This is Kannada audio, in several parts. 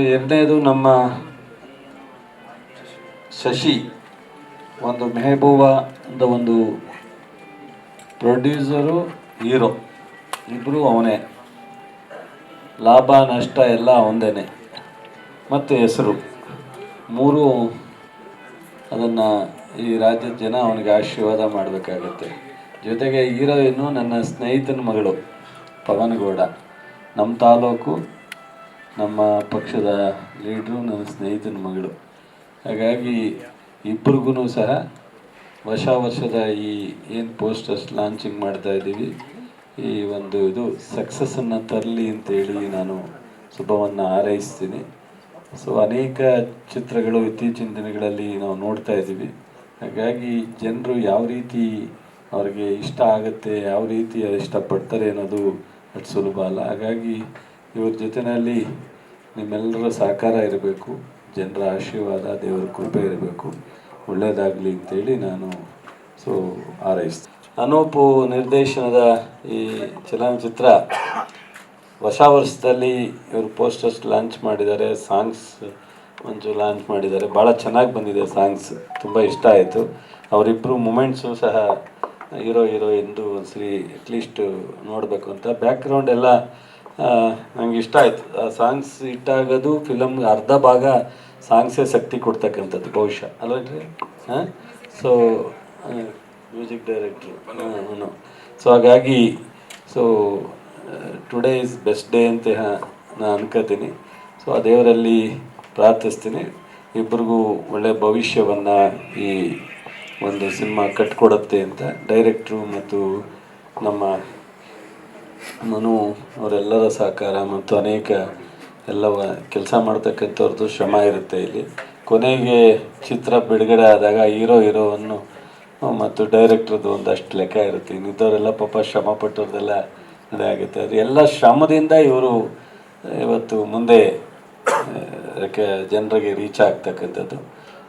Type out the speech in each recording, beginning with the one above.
ಎರಡನೇದು ನಮ್ಮ ಶಶಿ, ಒಂದು ಮೆಹಬೂಬ ಅಂತ ಒಂದು ಪ್ರೊಡ್ಯೂಸರು, ಹೀರೋ. ಇಬ್ಬರು ಅವನೇ. ಲಾಭ, ನಷ್ಟ ಎಲ್ಲ ಒಂದೇ ಮತ್ತು ಹೆಸರು. ಮೂರು ಅದನ್ನು ಈ ರಾಜ್ಯದ ಜನ ಅವನಿಗೆ ಆಶೀರ್ವಾದ ಮಾಡಬೇಕಾಗತ್ತೆ. ಜೊತೆಗೆ ಹೀರೋಯಿನ್ನು ನನ್ನ ಸ್ನೇಹಿತನ ಮಗಳು ಪವನಗೌಡ. ನಮ್ಮ ತಾಲೂಕು ನಮ್ಮ ಪಕ್ಷದ ಲೀಡ್ರು ನನ್ನ ಸ್ನೇಹಿತನ ಮಗಳು. ಹಾಗಾಗಿ ಇಬ್ಬರಿಗೂ ಸಹ ವರ್ಷ ವರ್ಷದ ಈ ಏನು ಪೋಸ್ಟರ್ಸ್ ಲಾಂಚಿಂಗ್ ಮಾಡ್ತಾ ಇದ್ದೀವಿ. ಈ ಒಂದು ಇದು ಸಕ್ಸಸ್ಸನ್ನು ತರಲಿ ಅಂತೇಳಿ ನಾನು ಶುಭವನ್ನು ಹಾರೈಸ್ತೀನಿ. ಸೊ ಅನೇಕ ಚಿತ್ರಗಳು ಇತ್ತೀಚಿನ ದಿನಗಳಲ್ಲಿ ನಾವು ನೋಡ್ತಾ ಇದ್ದೀವಿ. ಹಾಗಾಗಿ ಜನರು ಯಾವ ರೀತಿ ಅವ್ರಿಗೆ ಇಷ್ಟ ಆಗುತ್ತೆ, ಯಾವ ರೀತಿ ಇಷ್ಟಪಡ್ತಾರೆ ಅನ್ನೋದು ಅಷ್ಟು ಸುಲಭ ಅಲ್ಲ. ಹಾಗಾಗಿ ಇವ್ರ ಜೊತೆಯಲ್ಲಿ ನಿಮ್ಮೆಲ್ಲರ ಸಹಕಾರ ಇರಬೇಕು, ಜನರ ಆಶೀರ್ವಾದ, ದೇವರ ಕೃಪೆ ಇರಬೇಕು. ಒಳ್ಳೆಯದಾಗಲಿ ಅಂತೇಳಿ ನಾನು ಸೊ ಆರೈಸ್ತೀನಿ ಅನೂಪು ನಿರ್ದೇಶನದ ಈ ಚಲನಚಿತ್ರ ಹೊಸ ವರ್ಷದಲ್ಲಿ ಇವರು ಪೋಸ್ಟರ್ಸ್ ಲಾಂಚ್ ಮಾಡಿದ್ದಾರೆ ಸಾಂಗ್ಸ್ ಒಂಚೂರು ಲಾಂಚ್ ಮಾಡಿದ್ದಾರೆ. ಭಾಳ ಚೆನ್ನಾಗಿ ಬಂದಿದೆ ಸಾಂಗ್ಸ್ ತುಂಬ ಇಷ್ಟ ಆಯಿತು. ಅವರಿಬ್ಬರು ಮೂಮೆಂಟ್ಸು ಸಹ ಹೀರೋ ಹೀರೋಯಿನ್ದು ಒಂದು ಸರಿ ಅಟ್ಲೀಸ್ಟ್ ನೋಡಬೇಕು ಅಂತ. ಬ್ಯಾಕ್ಗ್ರೌಂಡ್ ಎಲ್ಲ ನಂಗೆ ಇಷ್ಟ ಆಯಿತು. ಆ ಸಾಂಗ್ಸ್ ಇಟ್ಟಾಗೋದು ಫಿಲಮ್ ಅರ್ಧ ಭಾಗ ಸಾಂಗ್ಸೇ ಶಕ್ತಿ ಕೊಡ್ತಕ್ಕಂಥದ್ದು, ಬಹುಶಃ. ಅಲ್ವೇನ್ರಿ ಹಾಂ? ಸೊ ಮ್ಯೂಸಿಕ್ ಡೈರೆಕ್ಟ್ರು ಸೊ ಹಾಗಾಗಿ so today is best day ಅಂತ ನಾನು ಅನ್ಕೋತೀನಿ. ಸೊ ಆ ದೇವರಲ್ಲಿ ಪ್ರಾರ್ಥಿಸ್ತೀನಿ. ಇಬ್ಬರಿಗೂ ಒಳ್ಳೆಯ ಭವಿಷ್ಯವನ್ನು ಈ ಒಂದು ಸಿನಿಮಾ ಕಟ್ಕೊಡುತ್ತೆ ಅಂತ ಡೈರೆಕ್ಟ್ರು ಮತ್ತು ನಮ್ಮ ಮನು, ಅವರೆಲ್ಲರ ಸಹಕಾರ ಮತ್ತು ಅನೇಕ ಎಲ್ಲ ಕೆಲಸ ಮಾಡ್ತಕ್ಕಂಥವ್ರದ್ದು ಶ್ರಮ ಇರುತ್ತೆ ಇಲ್ಲಿ. ಕೊನೆಗೆ ಚಿತ್ರ ಬಿಡುಗಡೆ ಆದಾಗ ಹೀರೋ, ಹೀರೋವನ್ನು, ಮತ್ತು ಡೈರೆಕ್ಟ್ರದ್ದು ಒಂದಷ್ಟು ಲೆಕ್ಕ ಇರುತ್ತೆ. ಇನ್ನಿದ್ದವರೆಲ್ಲ ಪಾಪ ಶ್ರಮ ಪಟ್ಟವ್ರದ್ದೆಲ್ಲ ಆಗುತ್ತೆ. ಅದು ಎಲ್ಲ ಶ್ರಮದಿಂದ ಇವರು, ಇವತ್ತು ಮುಂದೆ ಜನರಿಗೆ ರೀಚ್ ಆಗ್ತಕ್ಕಂಥದ್ದು.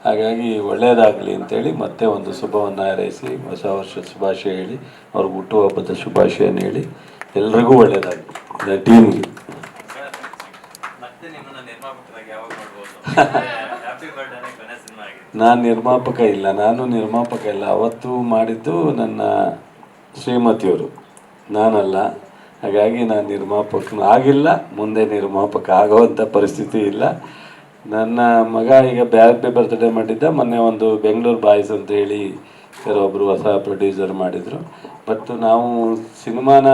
ಹಾಗಾಗಿ ಒಳ್ಳೆಯದಾಗಲಿ ಅಂತೇಳಿ ಮತ್ತೆ ಒಂದು ಶುಭವನ್ನು ಹಾರೈಸಿ, ಹೊಸ ವರ್ಷದ ಶುಭಾಶಯ ಹೇಳಿ, ಅವ್ರಿಗೆ ಹುಟ್ಟುಹಬ್ಬದ ಶುಭಾಶಯನ ಹೇಳಿ. ಎಲ್ರಿಗೂ ಒಳ್ಳೆಯದಾಗಲಿ ಟೀಮ್ಗೆ ನಾನು ನಿರ್ಮಾಪಕ ಇಲ್ಲ. ನಾನು ನಿರ್ಮಾಪಕ ಇಲ್ಲ. ಅವತ್ತು ಮಾಡಿದ್ದು ನನ್ನ ಶ್ರೀಮತಿಯವರು. ನಾನಲ್ಲ. ಹಾಗಾಗಿ ನಾನು ನಿರ್ಮಾಪಕ ಆಗಿಲ್ಲ. ಮುಂದೆ ನಿರ್ಮಾಪಕ ಆಗೋವಂಥ ಪರಿಸ್ಥಿತಿ ಇಲ್ಲ. ನನ್ನ ಮಗ ಈಗ ಬ್ಯಾಗ್ ಬರ್ತ್ಡೇ ಮಾಡಿದ್ದ. ಮೊನ್ನೆ ಒಂದು ಬೆಂಗಳೂರು ಬಾಯ್ಸ್ ಅಂತ ಹೇಳಿ ಸರ್ ಒಬ್ಬರು ಹೊಸ ಪ್ರೊಡ್ಯೂಸರ್ ಮಾಡಿದರು. ಬಟ್ ನಾವು ಸಿನಿಮಾನ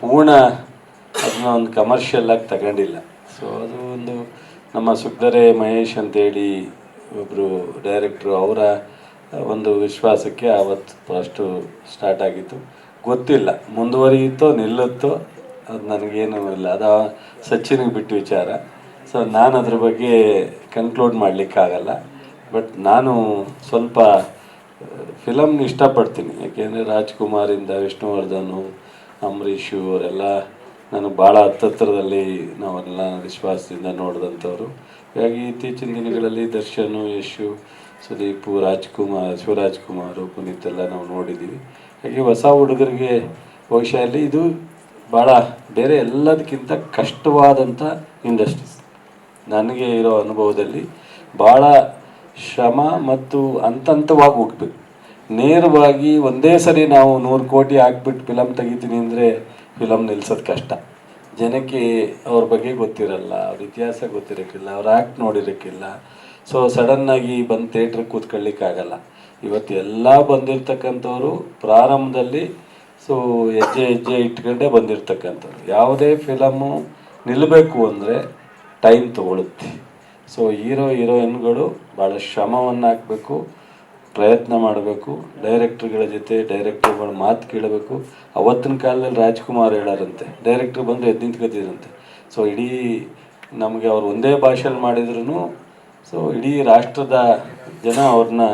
ಪೂರ್ಣ ಅದನ್ನ ಒಂದು ಕಮರ್ಷಿಯಲ್ ಆಗಿ ತಗೊಂಡಿಲ್ಲ. ಸೊ ಅದು ಒಂದು ನಮ್ಮ ಸುಗ್ಧರೆ ಮಹೇಶ್ ಅಂತೇಳಿ ಒಬ್ಬರು ಡೈರೆಕ್ಟ್ರು ಅವರ ಒಂದು ವಿಶ್ವಾಸಕ್ಕೆ ಆವತ್ತು ಫಸ್ಟು ಸ್ಟಾರ್ಟ್ ಆಗಿತ್ತು. ಗೊತ್ತಿಲ್ಲ. ಮುಂದುವರಿಯುತ್ತೋ, ನಿಲ್ಲುತ್ತೋ, ಅದು ನನಗೇನು ಇಲ್ಲ. ಅದು ಸಚಿನಿಗೆ ಬಿಟ್ಟು ವಿಚಾರ. ಸೊ ನಾನು ಅದ್ರ ಬಗ್ಗೆ ಕನ್ಕ್ಲೂಡ್ ಮಾಡಲಿಕ್ಕಾಗಲ್ಲ. ಬಟ್ ನಾನು ಸ್ವಲ್ಪ ಫಿಲಮ್ನ ಇಷ್ಟಪಡ್ತೀನಿ. ಯಾಕೆಂದರೆ ರಾಜ್ಕುಮಾರಿಂದ ವಿಷ್ಣುವರ್ಧನು ಅಂಬರೀಷು ಅವರೆಲ್ಲ ನಾನು ಭಾಳ ಹತ್ತತ್ರದಲ್ಲಿ ನಾವೆಲ್ಲ ವಿಶ್ವಾಸದಿಂದ ನೋಡಿದಂಥವ್ರು. ಹಾಗಾಗಿ ಇತ್ತೀಚಿನ ದಿನಗಳಲ್ಲಿ ದರ್ಶನು, ಯಶು, ಸುದೀಪು, ರಾಜ್ಕುಮಾರ್ ಶಿವರಾಜ್ ಕುಮಾರ್ ಪುನೀತ್ ಎಲ್ಲ ನಾವು ನೋಡಿದ್ದೀವಿ. ಹಾಗೆ ಹೊಸ ಹುಡುಗರಿಗೆ ಬಹುಶಃ ಅಲ್ಲಿ ಇದು ಭಾಳ ಬೇರೆ ಎಲ್ಲದಕ್ಕಿಂತ ಕಷ್ಟವಾದಂಥ ಇಂಡಸ್ಟ್ರೀಸ್. ನನಗೆ ಇರೋ ಅನುಭವದಲ್ಲಿ ಭಾಳ ಶ್ರಮ ಮತ್ತು ಹಂತ ಹಂತವಾಗಿ ಹೋಗ್ಬೇಕು. ನೇರವಾಗಿ ಒಂದೇ ಸರಿ ನಾವು ನೂರು ಕೋಟಿ ಹಾಕ್ಬಿಟ್ಟು ಫಿಲಮ್ ತೆಗಿತೀನಿ ಅಂದರೆ ಫಿಲಮ್ ನಿಲ್ಸೋದು ಕಷ್ಟ. ಜನಕ್ಕೆ ಅವ್ರ ಬಗ್ಗೆ ಗೊತ್ತಿರಲ್ಲ, ಅವ್ರ ಇತಿಹಾಸ ಗೊತ್ತಿರೋಕ್ಕಿಲ್ಲ, ಅವ್ರ ಆ್ಯಕ್ಟ್ ನೋಡಿರೋಕ್ಕಿಲ್ಲ. ಸೊ ಸಡನ್ನಾಗಿ ಬಂದು ಥಿಯೇಟ್ರಿಗೆ ಕೂತ್ಕೊಳ್ಳಿಕ್ಕಾಗಲ್ಲ. ಇವತ್ತು ಎಲ್ಲ ಬಂದಿರ್ತಕ್ಕಂಥವ್ರು ಪ್ರಾರಂಭದಲ್ಲಿ ಸೊ ಹೆಜ್ಜೆ ಹೆಜ್ಜೆ ಇಟ್ಕೊಂಡೇ ಬಂದಿರ್ತಕ್ಕಂಥವ್ರು. ಯಾವುದೇ ಫಿಲಮು ನಿಲ್ಲಬೇಕು ಅಂದರೆ ಟೈಮ್ ತೊಗೊಳುತ್ತೆ. ಸೊ ಹೀರೋ, ಹೀರೋಯಿನ್ಗಳು ಭಾಳ ಶ್ರಮವನ್ನು ಹಾಕಬೇಕು. ಪ್ರಯತ್ನ ಮಾಡಬೇಕು, ಡೈರೆಕ್ಟರ್ಗಳ ಜೊತೆ ಡೈರೆಕ್ಟರ್ಗಳ ಮಾತು ಕೇಳಬೇಕು. ಅವತ್ತಿನ ಕಾಲದಲ್ಲಿ ರಾಜ್ಕುಮಾರ್ ಹೇಳಾರಂತೆ, ಡೈರೆಕ್ಟರ್ ಬಂದು ಎದ್ದು ನಿಂತ್ಕೊತಿದ್ರಂತೆ ಸೊ ಇಡೀ ನಮಗೆ ಅವ್ರು ಒಂದೇ ಭಾಷೆಯಲ್ಲಿ ಮಾಡಿದ್ರು ಸೊ ಇಡೀ ರಾಷ್ಟ್ರದ ಜನ ಅವ್ರನ್ನ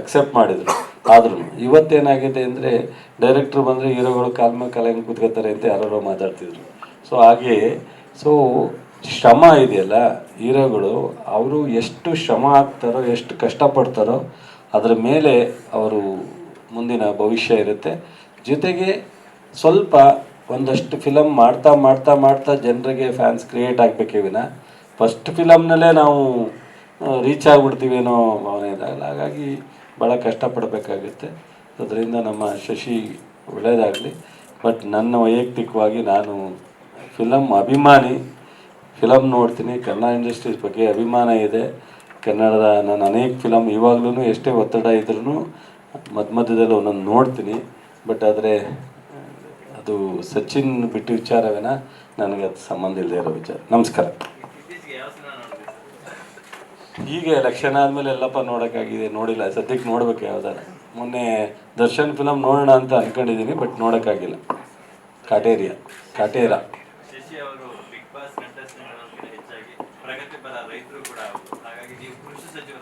ಅಕ್ಸೆಪ್ಟ್ ಮಾಡಿದರು ಆದ್ರೂ ಇವತ್ತೇನಾಗಿದೆ ಅಂದರೆ, ಡೈರೆಕ್ಟ್ರ್ ಬಂದರೆ ಹೀರೋಗಳು ಕಾಲ್ಮ ಕಾಲ ಹೆಂಗೆ ಕೂತ್ಕೋತಾರೆ ಅಂತ ಯಾರೋ ಮಾತಾಡ್ತಿದ್ರು. ಸೊ ಹಾಗೆ ಸೊ ಶ್ರಮ ಇದೆಯಲ್ಲ, ಹೀರೋಗಳು, ಅವರು ಎಷ್ಟು ಶ್ರಮ ಹಾಕ್ತಾರೋ, ಎಷ್ಟು ಕಷ್ಟಪಡ್ತಾರೋ ಅದರ ಮೇಲೆ ಅವರು ಮುಂದಿನ ಭವಿಷ್ಯ ಇರುತ್ತೆ. ಜೊತೆಗೆ ಸ್ವಲ್ಪ ಒಂದಷ್ಟು ಫಿಲಮ್ ಮಾಡ್ತಾ ಮಾಡ್ತಾ ಮಾಡ್ತಾ ಜನರಿಗೆ ಫ್ಯಾನ್ಸ್ ಕ್ರಿಯೇಟ್ ಆಗಬೇಕೇ ವಿನ. ಫಸ್ಟ್ ಫಿಲಮ್ನಲ್ಲೇ ನಾವು ರೀಚ್ ಆಗಿಬಿಡ್ತೀವಿ ಅನ್ನೋ ಭಾವನೆ ಇದಾಗಲ್ಲ ಹಾಗಾಗಿ ಭಾಳ ಕಷ್ಟಪಡಬೇಕಾಗುತ್ತೆ. ಅದರಿಂದ ನಮ್ಮ ಶಶಿ ಒಳ್ಳೆಯದಾಗಲಿ. ಬಟ್ ನನ್ನ ವೈಯಕ್ತಿಕವಾಗಿ ನಾನು ಫಿಲಮ್ ಅಭಿಮಾನಿ. ಫಿಲಮ್ ನೋಡ್ತೀನಿ. ಕನ್ನಡ ಇಂಡಸ್ಟ್ರೀಸ್ ಬಗ್ಗೆ ಅಭಿಮಾನ ಇದೆ. ಕನ್ನಡದ ನಾನು ಅನೇಕ ಫಿಲಮ್ ಇವಾಗಲೂ ಎಷ್ಟೇ ಒತ್ತಡ ಇದ್ರೂ ಮಧ್ಯ ಮಧ್ಯದಲ್ಲಿ ಒಂದೊಂದು ನೋಡ್ತೀನಿ. ಬಟ್ ಆದರೆ, ಅದು ಸಚಿನ್ ಬಿಟ್ಟು ವಿಚಾರವೇನ? ನನಗೆ ಅದು ಸಂಬಂಧ ಇಲ್ಲದೆ ಇರೋ ವಿಚಾರ. ನಮಸ್ಕಾರ. ಈಗ ಎಲೆಕ್ಷನ್ ಆದಮೇಲೆ ಎಲ್ಲಪ್ಪ ನೋಡೋಕ್ಕಾಗಿದೆ? ನೋಡಿಲ್ಲ. ಸದ್ಯಕ್ಕೆ ನೋಡ್ಬೇಕು ಯಾವ್ದಾರ. ಮೊನ್ನೆ ದರ್ಶನ್ ಫಿಲಮ್ ನೋಡೋಣ ಅಂತ ಅನ್ಕೊಂಡಿದ್ದೀನಿ ಬಟ್ ನೋಡೋಕ್ಕಾಗಿಲ್ಲ. ಕಾಟೇರಿಯ. ಕಾಟೇರ.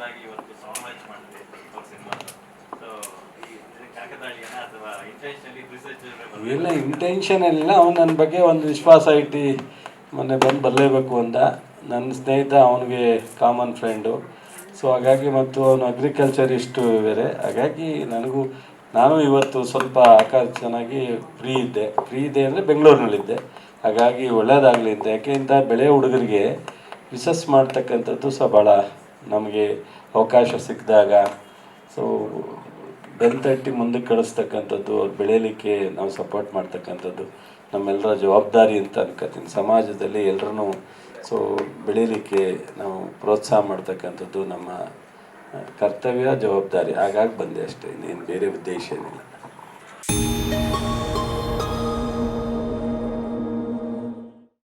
ಸಚಿವರಾಗಿ ಇವತ್ತು ಮಾಡಿದೆ ಅವ್ರ ಸಿನಿಮಾ ಇಲ್ಲ ಇಂಟೆನ್ಷನ್ ಇಲ್ಲ ಅವ್ನು ನನ್ನ ಬಗ್ಗೆ ಒಂದು ವಿಶ್ವಾಸ ಇಟ್ಟು ಮೊನ್ನೆ ಬಂದು ಬರಲೇಬೇಕು ಅಂತ. ನನ್ನ ಸ್ನೇಹಿತ ಅವನಿಗೆ ಕಾಮನ್ ಫ್ರೆಂಡು ಸೊ ಹಾಗಾಗಿ ಮತ್ತು ಅವನು ಅಗ್ರಿಕಲ್ಚರ್ ಇಷ್ಟು ಬೇರೆ. ಹಾಗಾಗಿ ನನಗೂ, ನಾನು ಇವತ್ತು ಸ್ವಲ್ಪ ಆಕಾರ ಚೆನ್ನಾಗಿ ಫ್ರೀ ಇದ್ದೆ. ಫ್ರೀ ಇದೆ ಅಂದರೆ ಬೆಂಗಳೂರಿನಲ್ಲಿದ್ದೆ. ಹಾಗಾಗಿ ಒಳ್ಳೇದಾಗಲಿ ಅಂತ. ಯಾಕೆ ಇಂಥ ಬೆಳೆ ಹುಡುಗರಿಗೆ ವಿಸಸ್ ಮಾಡ್ತಕ್ಕಂಥದ್ದು ಸಹ ಭಾಳ ನಮಗೆ ಅವಕಾಶ ಸಿಕ್ಕಿದಾಗ ಸೊ ಬೆಂತಟ್ಟಿ ಮುಂದಕ್ಕೆ ಕಳಿಸ್ತಕ್ಕಂಥದ್ದು, ಅವ್ರು ಬೆಳೆಯಲಿಕ್ಕೆ ನಾವು ಸಪೋರ್ಟ್ ಮಾಡ್ತಕ್ಕಂಥದ್ದು ನಮ್ಮೆಲ್ಲರ ಜವಾಬ್ದಾರಿ ಅಂತ ಅನ್ಕೋತೀನಿ. ಸಮಾಜದಲ್ಲಿ ಎಲ್ಲರೂ ಸೊ ಬೆಳೀಲಿಕ್ಕೆ ನಾವು ಪ್ರೋತ್ಸಾಹ ಮಾಡ್ತಕ್ಕಂಥದ್ದು ನಮ್ಮ ಕರ್ತವ್ಯ, ಜವಾಬ್ದಾರಿ. ಹಾಗಾಗಿ ಬಂದೆ ಅಷ್ಟೇ ಇನ್ನೇನು ಬೇರೆ ಉದ್ದೇಶ ಏನಿಲ್ಲ.